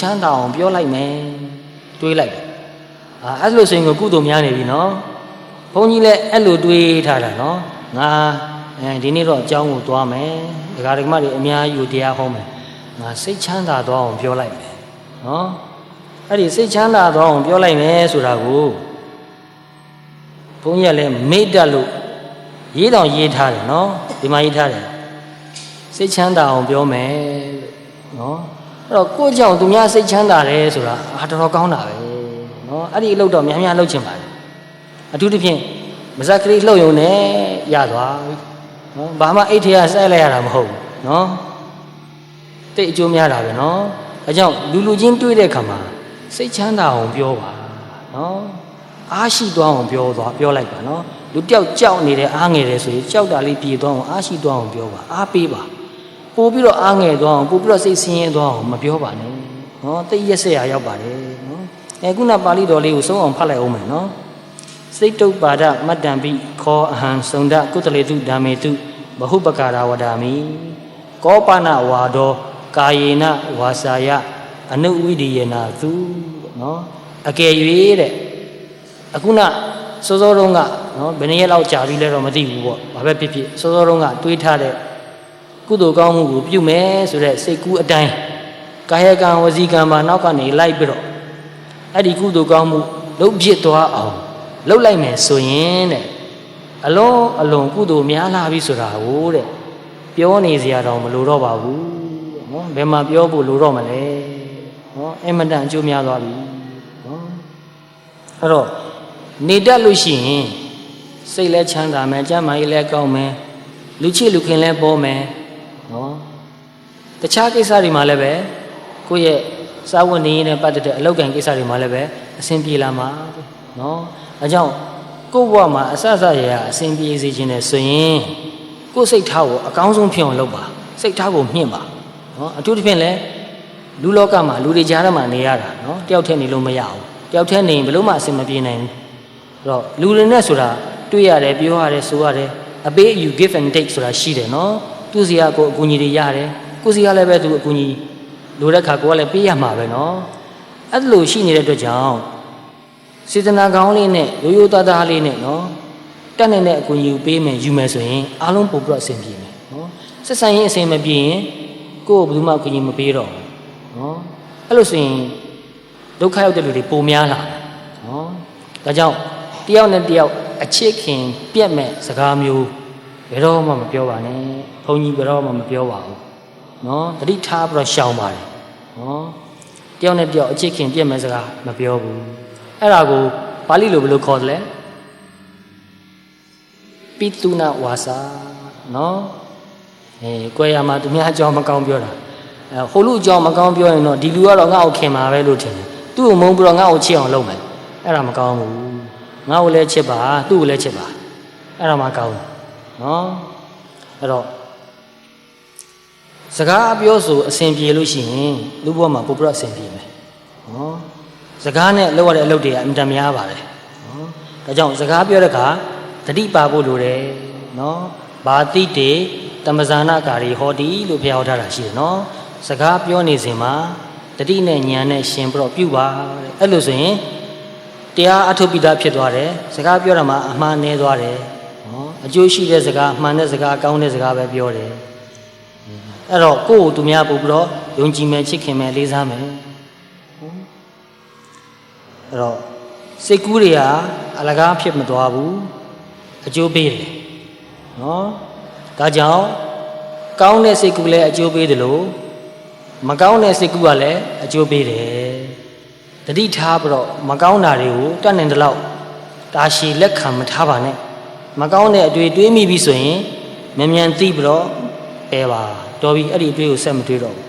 ချမ်းသာအောင်ပြောလိုက်မယ်တွေးလိုက်တယ်အာအဲ့လိုဆိုရင်ကိုကုသိုလ်များနေပြီနော်ဘုန်းကြီးလည်းအဲ့လိုတွေးထားတာနော်ငါအဲဒီနေ့တော့အကြောင်းကိုသွားမယ်ဒကာဒကမတွေအများကြီးကိုတရားဟောမယ်ငါစိတ်ချမ်းသာသွားအောင်ပြောလိုက်မယ်နော်အဲ့ဒီစိတ်ချမ်းသာသွားအောင်ပြောလိုက်မယ်ဆိုတာကိုဘုန်းကြီးကလည်းမေ့တတ်လို့ရေးတောင်ရေးထားတယ်နော်ဒီမှာရေးထားတယ်စိတ်ချမ်းသာအောင်ပြောမယ်လို့နော် အဲ့တော့ကိုယ့်ကြောင့်သူများစိတ်ချမ်းသာတယ်ဆိုတာအာတော်တော်ကောင်းတာပဲနော်အဲ့ဒီအလုပ်တော့များများလုပ်ချင်ပါတယ်အထူးသဖြင့်မဇက်ကလေးလှုပ်ယုံနဲ့ရသွားပြီနော်ဘာမှအိတ်ထဲကစိုက်လိုက်ရတာမဟုတ်ဘူးနော်တိတ်အကျိုးများတာပဲနော်အဲကြောင့်လူလူချင်းတွေ့တဲ့ခါမှာစိတ်ချမ်းသာအောင်ပြောပါနော်အားရှိသွားအောင်ပြောသွားပြောလိုက်ပါနော်လူတယောက်ကြောက်နေတယ်အားငယ်တယ်ဆိုရင်ကြောက်တာလေးပြေသွားအောင်အားရှိသွားအောင်ပြောပါအားပေးပါ ပို့ပြီးတော့အားငယ်သွားအောင်ပို့ပြီးတော့စိတ်ဆင်းရဲသွားအောင်မပြောပါနဲ့နော်တိတ်ရက်ဆက်ရရောက်ပါတယ်နော်အဲခုနပါဠိတော်လေးကိုစုံအောင်ဖတ်လိုက်အောင်မယ်နော်စိတ်တုပ္ပါဒမတ္တံပိခောအဟံစုံဒကုတလေတုဓမ္မေတုဘဟုပကာရဝဒာမိကောပနဝါဒောကာယေနဝါစာယအနုဝိဒိယနာသူနော်အကယ်၍တဲ့အခုနစောစောတုန်းကနော်ဘယ်နည်းလောက်ကြာပြီလဲတော့မသိဘူးပေါ့ဘာပဲဖြစ်ဖြစ်စောစောတုန်းကတွေးထားတဲ့ ကုသိုလ်ကောင်းမှုကိုပြုမယ်ဆိုတဲ့စိတ်ကူးအတိုင်းကာယကံဝစီကံမှာနောက်ကနေလိုက်ပြီးတော့အဲ့ဒီကုသိုလ်ကောင်းမှုလုပ်ဖြစ်သွားအောင်လှုပ်လိုက်မယ်ဆိုရင်တဲ့အလုံးအလုံးကုသိုလ်များလာပြီဆိုတာကိုတဲ့ပြောနေစရာတော့မလိုတော့ပါဘူးတဲ့နော်ဘယ်မှာပြောဖို့လိုတော့မလဲနော်အမတန်အကျိုးများသွားပြီနော်အဲ့တော့နေတတ်လို့ရှိရင်စိတ်လည်းချမ်းသာမယ်ကျမ်းမာရေးလည်းကောင်းမယ်လူချစ်လူခင်လည်းပေါ်မယ် နော်တခြားကိစ္စတွေမှာလည်းပဲကိုယ့်ရဲ့စာဝတ်နေရေးနဲ့ပတ်သက်တဲ့အလောက်ကန်ကိစ္စတွေမှာလည်းပဲအဆင်ပြေလာမှာနော်အဲကြောင့်ကိုယ့်ဘဝမှာအဆအဆရရအဆင်ပြေစေခြင်းနဲ့ဆိုရင်ကိုယ့်စိတ်ထားကိုအကောင်းဆုံးဖြစ်အောင်လုပ်ပါစိတ်ထားကိုမြင့်ပါနော်အထူးသဖြင့်လည်းလူလောကမှာလူတွေကြားထဲမှာနေရတာနော်တယောက်တည်းနေလို့မရဘူးတယောက်တည်းနေရင်ဘယ်လို့မှအဆင်မပြေနိုင်ဘူးအဲ့တော့လူတွေနဲ့ဆိုတာတွေ့ရတယ်ပြောရတယ်ဆိုရတယ်အပေးအယူ give and take ဆိုတာရှိတယ်နော် သူစီကကိုအကူအညီတွေရတယ်ကိုစီကလည်းပဲသူအကူအညီလိုတဲ့ခါကိုကလည်းပေးရမှာပဲနော်အဲ့လိုရှိနေတဲ့အတွက်ကြောင့်စေတနာကောင်းလေးနဲ့ရိုးရိုးသားသားလေးနဲ့နော်တက်နေတဲ့အကူအညီကိုပေးမယ်ယူမယ်ဆိုရင်အားလုံးပို့ပြီးတော့အဆင်ပြေမယ်နော်ဆက်ဆံရေးအဆင်မပြေရင်ကိုယ့်ကိုဘယ်သူမှအကူအညီမပေးတော့ဘူးနော်အဲ့လိုဆိုရင်ဒုက္ခရောက်တဲ့လူတွေပိုများလာတယ်နော်ဒါကြောင့်တယောက်နဲ့တယောက်အချစ်ခင်ပြက်မဲ့စကားမျိုး ဘယ်တော့မှမပြောပါနဲ့ဘုန်းကြီးဘယ်တော့မှမပြောပါဘူးနော်တတိထားပြီးတော့ရှောင်ပါတယ်နော်တယောက်နဲ့တယောက်အချစ်ခင်ပြက်မဲ့စကားမပြောဘူးအဲ့ဒါကိုပါဠိလိုဘယ်လိုခေါ်တယ်လဲပိတုနာဝါစာနော်အဲကိုယ်ရမှာသူများအကြောင်းမကောင်းပြောတာအဲဟိုလူအကြောင်းမကောင်းပြောရင်တော့ဒီလူကတော့ငါ့ကိုခင်ပါပဲလို့ထင်တယ်သူ့ကိုမုန်းပြီးတော့ငါ့ကိုချစ်အောင်လုပ်မယ်အဲ့ဒါမကောင်းဘူးငါ့ကိုလည်းချစ်ပါသူ့ကိုလည်းချစ်ပါအဲ့ဒါမှကောင်းတယ် နော်အဲ့တော့စကားပြောဆိုအစဉ်ပြေလို့ရှိရင်လူဘဝမှာပုပ္ပရအစဉ်ပြေမယ်နော်စကားနဲ့လောက်ရတဲ့အလုပ်တွေကအင်တန်များပါတယ်နော်ဒါကြောင့်စကားပြောတဲ့အခါတတိပါဖို့လိုတယ်နော်ဘာတိတေတမဇာနာကာရီဟောတိလို့ဘုရားဟောထားတာရှိတယ်နော်စကားပြောနေစဉ်မှာတတိနဲ့ဉာဏ်နဲ့ရှင်ပြီးတော့ပြုပါတဲ့အဲ့လိုဆိုရင်တရားအထုပ်ပိတာဖြစ်သွားတယ်စကားပြောတာမှာအမှန်နေသွားတယ် နော်အကျိုးရှိတဲ့စကားအမှန်တဲ့စကားကောင်းတဲ့စကားပဲပြောတယ်အဲ့တော့ကိုယ့်ကိုသူများပို့ပြီးတော့ယုံကြည်မယ်ချစ်ခင်မယ်လေးစားမယ်အဲ့တော့စိတ်ကူးတွေဟာအလကားဖြစ်မသွားဘူးအကျိုးပေးတယ်နော်ဒါကြောင့်ကောင်းတဲ့စိတ်ကူးလည်းအကျိုးပေးတယ်လို့မကောင်းတဲ့စိတ်ကူးကလည်းအကျိုးပေးတယ်တတိထားပြီးတော့မကောင်းတာတွေကိုတတ်နိုင်တဲ့လောက်တာရှည်လက်ခံမထားပါနဲ့ မကောင်းတဲ့အတွေ့တွေးမိပြီဆိုရင်မမြန်သိပြီးတော့ပယ်ပါတော်ပြီအဲ့ဒီအတွေ့ကိုဆက်မတွေးတော့ဘူး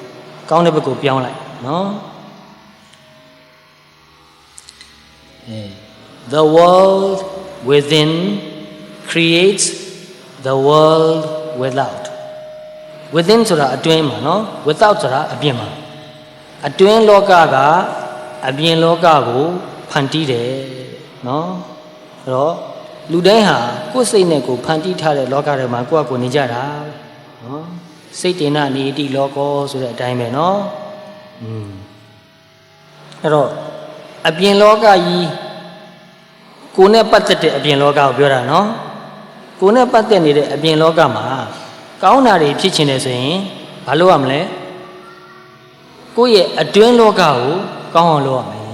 ကောင်းတဲ့ဘက်ကိုပြောင်းလိုက်နော် The world within creates the world without within ဆိုတာအတွင်းမှာနော် without ဆိုတာအပြင်မှာအတွင်းလောကကအပြင်လောကကိုဖန်တီးတယ်နော်အဲ့တော့ လူတိုင်းဟာကိုယ်စိတ်နဲ့ကိုယ်ဖန်တီးထားတဲ့လောကထဲမှာကိုယ့်အကိုနေကြတာနော်စိတ်တင်နာနေတိလောကောဆိုတဲ့အတိုင်းပဲနော်อืมအဲ့တော့အပြင်လောကကြီးကိုယ်နဲ့ပတ်သက်တဲ့အပြင်လောကကိုပြောတာနော်ကိုယ်နဲ့ပတ်သက်နေတဲ့အပြင်လောကမှာကောင်းတာတွေဖြစ်ချင်တယ်ဆိုရင်ဘာလုပ်ရမလဲကိုယ့်ရဲ့အတွင်းလောကကိုကောင်းအောင်လုပ်ရမယ်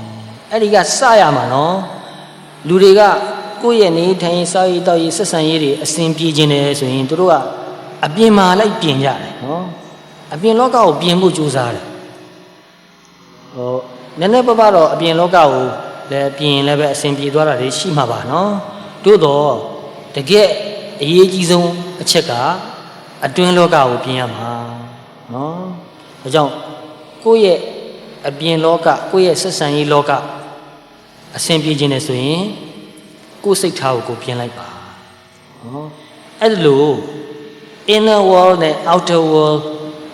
အဲ့ဒီကစရမှာနော်လူတွေက ကိုယ့်ရဲ့နေထိုင်စားရေးတောက်ရေးဆက်ဆံရေးတွေအစဉ်ပြေခြင်းတယ်ဆိုရင်တို့ကအပြင်မှာလိုက်ပြင်ကြတယ်နော်အပြင်လောကကိုပြင်ဖို့ကြိုးစားတယ်ဟိုနည်းနည်းပပတော့အပြင်လောကကိုလည်းပြင်လည်းပဲအဆင်ပြေသွားတာတွေရှိမှာပါနော်တို့တော့တကယ်အရေးကြီးဆုံးအချက်ကအတွင်းလောကကိုပြင်ရမှာနော်ဒါကြောင့်ကိုယ့်ရဲ့အပြင်လောကကိုယ့်ရဲ့ဆက်ဆံရေးလောကအဆင်ပြေခြင်းနဲ့ဆိုရင် ကိုယ့်စိတ်ထားကိုကိုယ်ပြင်လိုက်ပါနော်အဲ့ဒါလို့ inner world နဲ့ outer world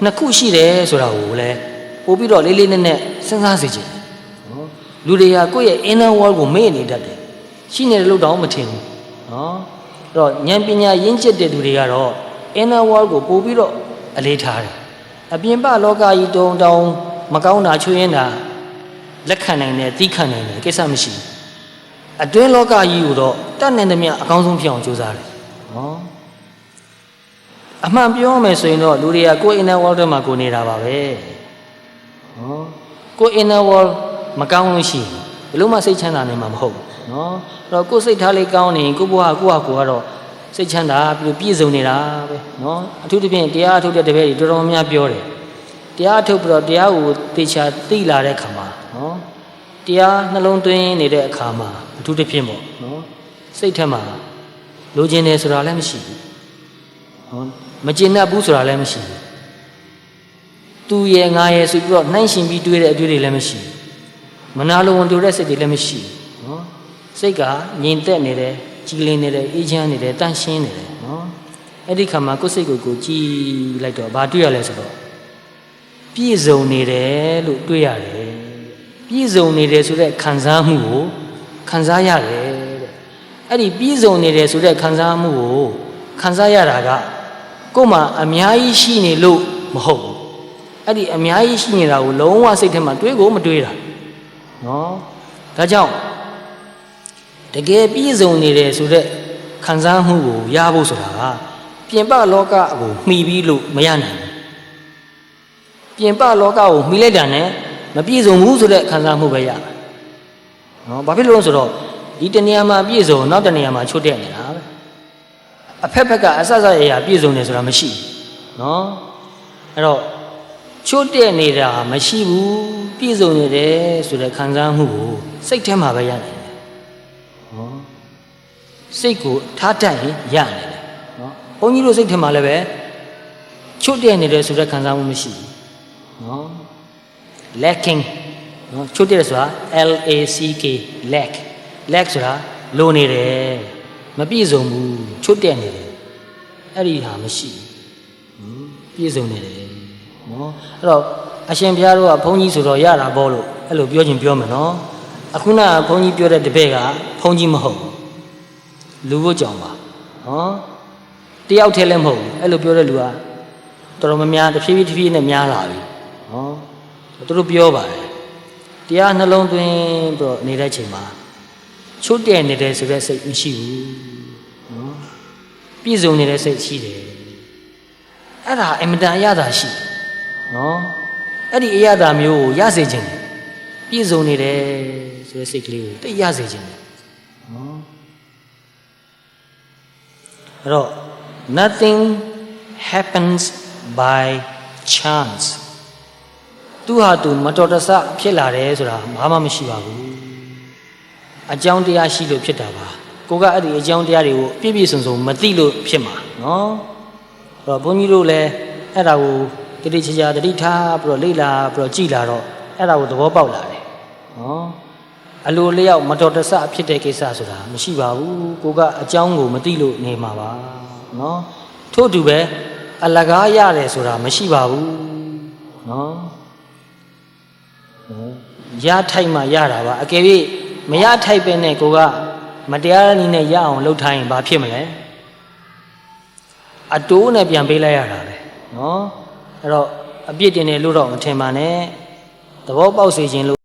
နှစ်ခုရှိတယ်ဆိုတာကိုလည်းပို့ပြီးတော့လေးလေးနက်နက်စဉ်းစားစေချင်တယ်နော်လူတွေကကိုယ့်ရဲ့ inner world ကိုမေ့နေတတ်တယ်ရှိနေတယ်လို့တောင်မထင်ဘူးနော်အဲ့တော့ဉာဏ်ပညာရင့်ကျက်တဲ့လူတွေကတော့ inner world ကိုပို့ပြီးတော့အလေးထားတယ်အပြင်ပလောကကြီးတုံတောင်မကောင်းတာချွေးရင်တာလက်ခံနိုင်တယ်သိခံနိုင်တယ်ကိစ္စမရှိဘူး အတွင်းလောကကြီးကိုတော့တတ်နိုင်သမျှအကောင်းဆုံးဖြစ်အောင်ကြိုးစားတယ်နော်အမှန်ပြောမယ်ဆိုရင်တော့လူတွေကကိုယ် inner world ထဲမှာကိုယ်နေတာပါပဲ။နော်။ကိုယ် inner world မကောင်းလို့ရှိရင်ဘယ်လို့မှစိတ်ချမ်းသာနိုင်မှာမဟုတ်ဘူး။နော်။အဲ့တော့ကိုယ်စိတ်ထားလေးကောင်းနေရင်ကိုယ့်ဘဝကိုယ့်ဟာကိုယ်ကတော့စိတ်ချမ်းသာပြီးပြည့်စုံနေတာပဲ။နော်။အထူးသဖြင့်တရားအထုတ်တဲ့တပည့်တွေတော်တော်များများပြောတယ်။တရားအထုတ်ပြီးတော့တရားကိုသိချာသိလာတဲ့အခါမှာနော်။ တရားနှလုံးသွင်းနေတဲ့အခါမှာအထူးသဖြင့်ပေါ့နော်။စိတ်ထဲမှာလိုချင်တယ်ဆိုတာလည်းမရှိဘူး။ဟောမကျင်တတ်ဘူးဆိုတာလည်းမရှိဘူးသူရဲ့ငါရဲ့ဆိုပြီးတော့နှိုင်းရှင်ပြီးတွေးတဲ့အတွေ့တွေလည်းမရှိဘူးမနာလိုဝန်တူတဲ့စိတ်တွေလည်းမရှိဘူးနော်စိတ်ကငြိမ်သက်နေတယ်ကြည်လင်နေတယ်အေးချမ်းနေတယ်တန့်ရှင်းနေတယ်နော်အဲ့ဒီခါမှာကိုယ်စိတ်ကိုကိုယ်ကြည်လိုက်တော့ဘာတွေ့ရလဲဆိုတော့ပြည့်စုံနေတယ်လို့တွေ့ရတယ် ပြည့်စုံနေတယ်ဆိုတဲ့ခံစားမှုကိုခံစားရတယ်တဲ့အဲ့ဒီပြည့်စုံနေတယ်ဆိုတဲ့ခံစားမှုကိုခံစားရတာကကိုယ်မှာအများကြီးရှိနေလို့မဟုတ်ဘူးအဲ့ဒီအများကြီးရှိနေတာကိုလုံးဝစိတ်ထဲမှာတွေးကိုမတွေးတာနော်ဒါကြောင့်တကယ်ပြည့်စုံနေတယ်ဆိုတဲ့ခံစားမှုကိုရဖို့ဆိုတာကပြင်ပလောကကိုမှီပြီးလို့မရနိုင်ဘူးပြင်ပလောကကိုမှီလိုက်တာနဲ့ မပြည့်စုံဘူးဆိုတဲ့ခံစားမှုပဲရတာနော်ဘာဖြစ်လို့ဆိုတော့ဒီတနေရာမှာပြည့်စုံနောက်တနေရာမှာချွတ်တဲ့နေတာပဲအဖက်ဖက်ကအဆဆရရပြည့်စုံနေဆိုတာမရှိနော်အဲ့တော့ချွတ်တဲ့နေတာမရှိဘူးပြည့်စုံနေတယ်ဆိုတဲ့ခံစားမှုကိုစိတ်ထဲမှာပဲရတယ်နော်စိတ်ကိုထားတတ်ရင်ရနေတယ်နော်ဘုန်းကြီးတို့စိတ်ထဲမှာလည်းပဲချွတ်တဲ့နေတယ်ဆိုတဲ့ခံစားမှုမရှိဘူးနော် lacking နော်ချို့တယ်ဆိုတာ L A C K lack lack ဆိုတာလိုနေတယ်မပြည့်စုံဘူးချို့တယ်နေတယ်အဲ့ဒီဟာမရှိပြည့်စုံနေတယ်နော်အဲ့တော့အရှင်ဘုရားတို့ကဘုန်းကြီးဆိုတော့ရတာပေါ့လို့အဲ့လိုပြောချင်ပြောမယ်နော်အခုနကဘုန်းကြီးပြောတဲ့တပည့်ကဘုန်းကြီးမဟုတ်လူဘုကြောင့်ပါနော်တယောက်တည်းလည်းမဟုတ်ဘူးအဲ့လိုပြောတဲ့လူကတော်တော်များများတဖြည်းဖြည်းတဖြည်းနဲ့များလာပြီ သူတို့ပြောပါတယ်တရားနှလုံးသွင်းပြီးတော့နေတဲ့ချိန်မှာချွတ်တဲ့နေတယ်ဆိုတဲ့စိတ်မရှိဘူးနော်ပြည့်စုံနေတဲ့စိတ်ရှိတယ်အဲ့ဒါအင်မတန်အရသာရှိနော်အဲ့ဒီအရသာမျိုးကိုရစေခြင်းတယ်ပြည့်စုံနေတယ်ဆိုတဲ့စိတ်ကလေးကိုသိရစေခြင်းတယ်နော်အဲ့တော့ nothing happens by chance သူဟာသူမတော်တဆဖြစ်လာတယ်ဆိုတာဘာမှမရှိပါဘူးအကြောင်းတရားရှိလို့ဖြစ်တာပါကိုကအဲ့ဒီအကြောင်းတရားတွေကိုပြည့်ပြည့်စုံစုံမသိလို့ဖြစ်မှာနော်အဲ့တော့ဘုန်းကြီးတို့လည်းအဲ့ဒါကိုတတိချာချာတတိထားပြီးတော့လေ့လာပြီးတော့ကြည်လာတော့အဲ့ဒါကိုသဘောပေါက်လာတယ်နော်အလိုလျောက်မတော်တဆဖြစ်တဲ့ကိစ္စဆိုတာမရှိပါဘူးကိုကအကြောင်းကိုမသိလို့နေမှာပါနော်ထို့အတူပဲအလကားရတယ်ဆိုတာမရှိပါဘူးနော် ရထိုက်မှရတာပါအကယ်၍မရထိုက်ပဲနဲ့ကိုကမတရားနည်းနဲ့ရအောင်လှုပ်ထားရင်ဘာဖြစ်မလဲအတိုးနဲ့ပြန်ပေးလိုက်ရတာပဲနော်အဲ့တော့အပြစ်တင်တယ်လို့တော့မထင်ပါနဲ့သဘောပေါက်စေခြင်းလို့